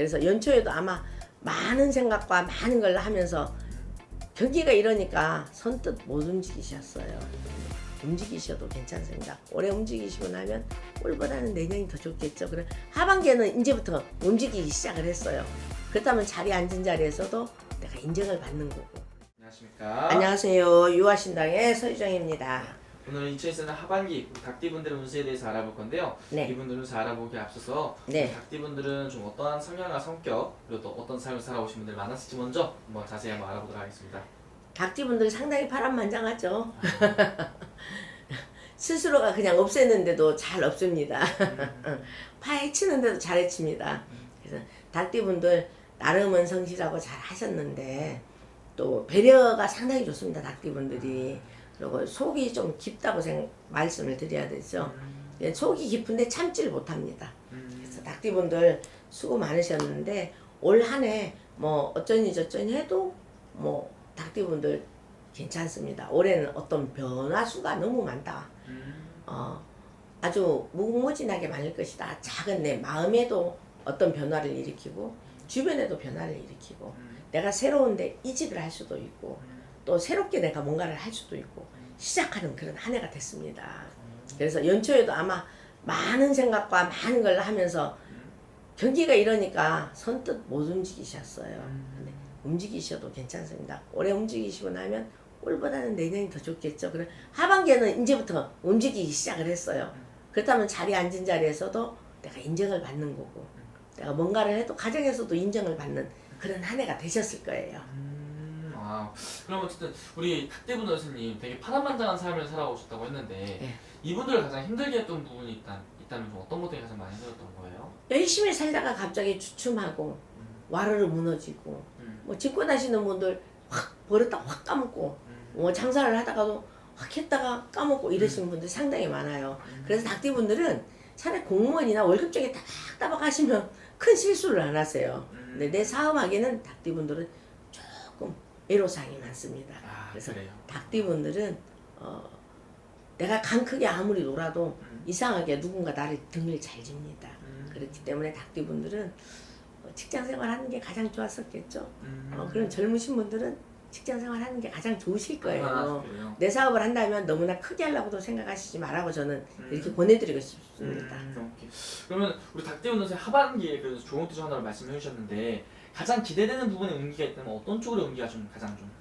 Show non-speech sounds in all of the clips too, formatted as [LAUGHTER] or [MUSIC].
그래서 연초에도 아마 많은 생각과 많은 걸 하면서 경기가 이러니까 선뜻 못 움직이셨어요. 움직이셔도 괜찮습니다. 올해 움직이시고 나면 올보다는 내년이 더 좋겠죠. 그래 하반기에는 이제부터 움직이기 시작을 했어요. 그렇다면 자리에 앉은 자리에서도 내가 인정을 받는 거고. 안녕하십니까. 안녕하세요. 유아신당의 서유정입니다. 오늘은 2024년 하반기 닭띠분들의 운세에 대해서 알아볼 건데요. 네. 이분들 운세 알아보기에 앞서서 네. 닭띠분들은 좀 어떠한 성향과 성격 그리고 또 어떤 삶을 살아오신 분들 많았을지 먼저 한번 자세히 한번 알아보도록 하겠습니다. 닭띠분들 상당히 파란만장하죠. [LAUGHS] 스스로가 그냥 없애는데도 잘 없습니다. [LAUGHS] 파헤치는데도 잘 해칩니다. 그래서 닭띠분들 나름은 성실하고 잘 하셨는데 또 배려가 상당히 좋습니다. 닭띠분들이 그리고 속이 좀 깊다고 생 말씀을 드려야 되죠. 예, 속이 깊은데 참지를 못합니다. 그래서 닭띠분들 수고 많으셨는데 올 한 해 뭐 어쩌니 저쩌니 해도 뭐 닭띠분들 괜찮습니다. 올해는 어떤 변화 수가 너무 많다. 어, 아주 무궁무진하게 많을 것이다. 작은 내 마음에도 어떤 변화를 일으키고 주변에도 변화를 일으키고 내가 새로운데 이직을 할 수도 있고 또 새롭게 내가 뭔가를 할 수도 있고 시작하는 그런 한 해가 됐습니다. 그래서 연초에도 아마 많은 생각과 많은 걸 하면서 경기가 이러니까 선뜻 못 움직이셨어요. 근데 움직이셔도 괜찮습니다. 올해 움직이시고 나면 올보다는 내년이 더 좋겠죠. 그래 하반기에는 이제부터 움직이기 시작을 했어요. 그렇다면 자리에 앉은 자리에서도 내가 인정을 받는 거고 내가 뭔가를 해도 가정에서도 인정을 받는 그런 한 해가 되셨을 거예요. 음, 아, 그럼 어쨌든 우리 닭띠분들 선생님 되게 파란만장한 삶을 살아오셨다고 했는데 네. 이분들을 가장 힘들게 했던 부분이 있다, 있다면 좀 어떤 것들이 가장 많이 힘들었던 거예요? 열심히 살다가 갑자기 주춤하고 와르르 무너지고 음, 뭐 집권 하시는 분들 확 버렸다 확 까먹고 음, 뭐 장사를 하다가도 확 했다가 까먹고 이러시는 분들이 상당히 많아요. 그래서 닭띠분들은 차라리 공무원이나 월급쟁이 따박따박 하시면 큰 실수를 안 하세요. 근데 내 사업하기에는 닭띠분들은 조금 애로사항이 많습니다. 아, 그래서 그래요. 닭띠분들은 어, 내가 강 크게 아무리 놀아도 음. 이상하게 누군가 나를 등을 잘 집니다. 음. 그렇기 때문에 닭띠분들은 어, 직장 생활하는 게 가장 좋았었겠죠. 음. 어, 그런 젊으신 분들은 직장 생활하는 게 가장 좋으실 거예요. 아. 내 사업을 한다면 너무나 크게 하려고도 생각하시지 말라고 저는 음. 이렇게 보내드리고 싶습니다. 음. 그러면 우리 닭띠분 선생 하반기에 그래서 좋은 뜻 하나를 말씀해 주셨는데 가장 기대되는 부분에 운기가 있다면 어떤 쪽으로 운기가 좀 가장 좀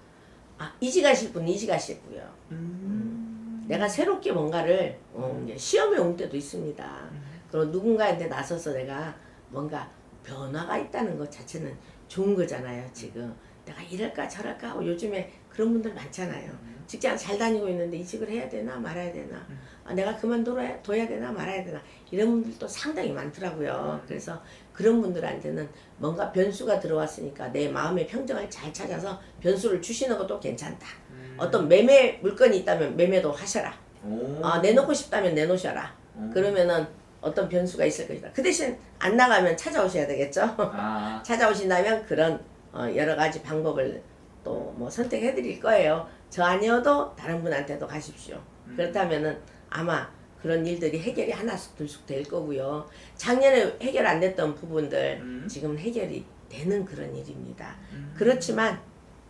아 이직하실 분 이직하시고요. 음. 내가 새롭게 뭔가를 어, 이제 시험에 온 때도 있습니다. 그리고 누군가한테 나서서 내가 뭔가 변화가 있다는 것 자체는 좋은 거잖아요. 지금 내가 이럴까 저럴까 하고 요즘에 그런 분들 많잖아요. 직장 잘 다니고 있는데 이직을 해야 되나 말아야 되나 아, 내가 그만둬야 둬야 되나 말아야 되나 이런 분들도 상당히 많더라고요. 그래서 그런 분들한테는 뭔가 변수가 들어왔으니까 내 마음의 평정을 잘 찾아서 변수를 주시는 것도 괜찮다. 음. 어떤 매매 물건이 있다면 매매도 하셔라. 오. 아, 내놓고 싶다면 내놓으셔라. 오. 그러면은 어떤 변수가 있을 것이다. 그 대신 안 나가면 찾아오셔야 되겠죠. 아. [LAUGHS] 찾아오신다면 그런 어, 여러 가지 방법을 또 뭐 선택해 드릴 거예요. 저 아니어도 다른 분한테도 가십시오. 음. 그렇다면은 아마 그런 일들이 해결이 하나씩 둘씩 될 거고요. 작년에 해결 안 됐던 부분들 음. 지금 해결이 되는 그런 일입니다. 음. 그렇지만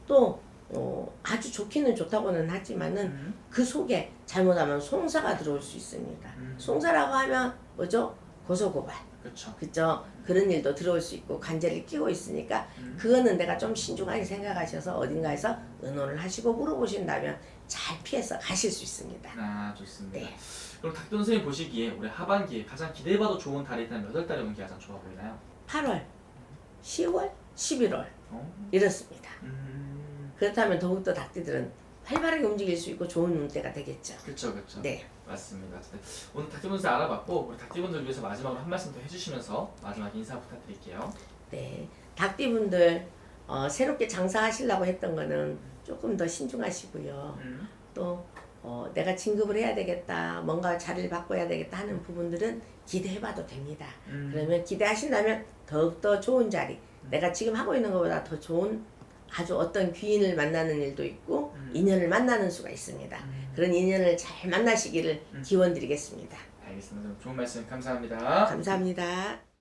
또 어, 아주 좋기는 좋다고는 하지만은 음. 그 속에 잘못하면 송사가 들어올 수 있습니다. 음. 송사라고 하면 뭐죠? 고소고발. 그렇죠. 그죠? 그런 일도 들어올 수 있고 관제를 끼고 있으니까 음. 그거는 내가 좀 신중하게 생각하셔서 어딘가에서 의논을 하시고 물어보신다면 잘 피해서 가실 수 있습니다. 아 좋습니다. 네. 그럼 닭띠 선생님 보시기에 올해 하반기에 가장 기대해봐도 좋은 달이 있다면 몇월 달에 운기가 가장 좋아 보이나요? 8월, 10월, 11월 어? 이렇습니다. 음. 그렇다면 더욱더 닭띠들은 활발하게 움직일 수 있고 좋은 운때가 되겠죠. 그렇죠, 그렇죠. 네. 맞습니다. 어쨌든 오늘 닭띠분들 알아봤고 우리 닭띠분들 위해서 마지막으로 한 말씀 더 해주시면서 마지막 인사 부탁드릴게요. 네, 닭띠분들 어, 새롭게 장사하시려고 했던 거는 조금 더 신중하시고요. 음. 또 어, 내가 진급을 해야 되겠다, 뭔가 자리를 바꿔야 되겠다 하는 부분들은 기대해봐도 됩니다. 음. 그러면 기대하신다면 더욱더 좋은 자리, 내가 지금 하고 있는 것보다 더 좋은 아주 어떤 귀인을 만나는 일도 있고 음. 인연을 만나는 수가 있습니다. 음. 그런 인연을 잘 만나시기를 음. 기원 드리겠습니다. 알겠습니다. 좋은 말씀 감사합니다. 감사합니다.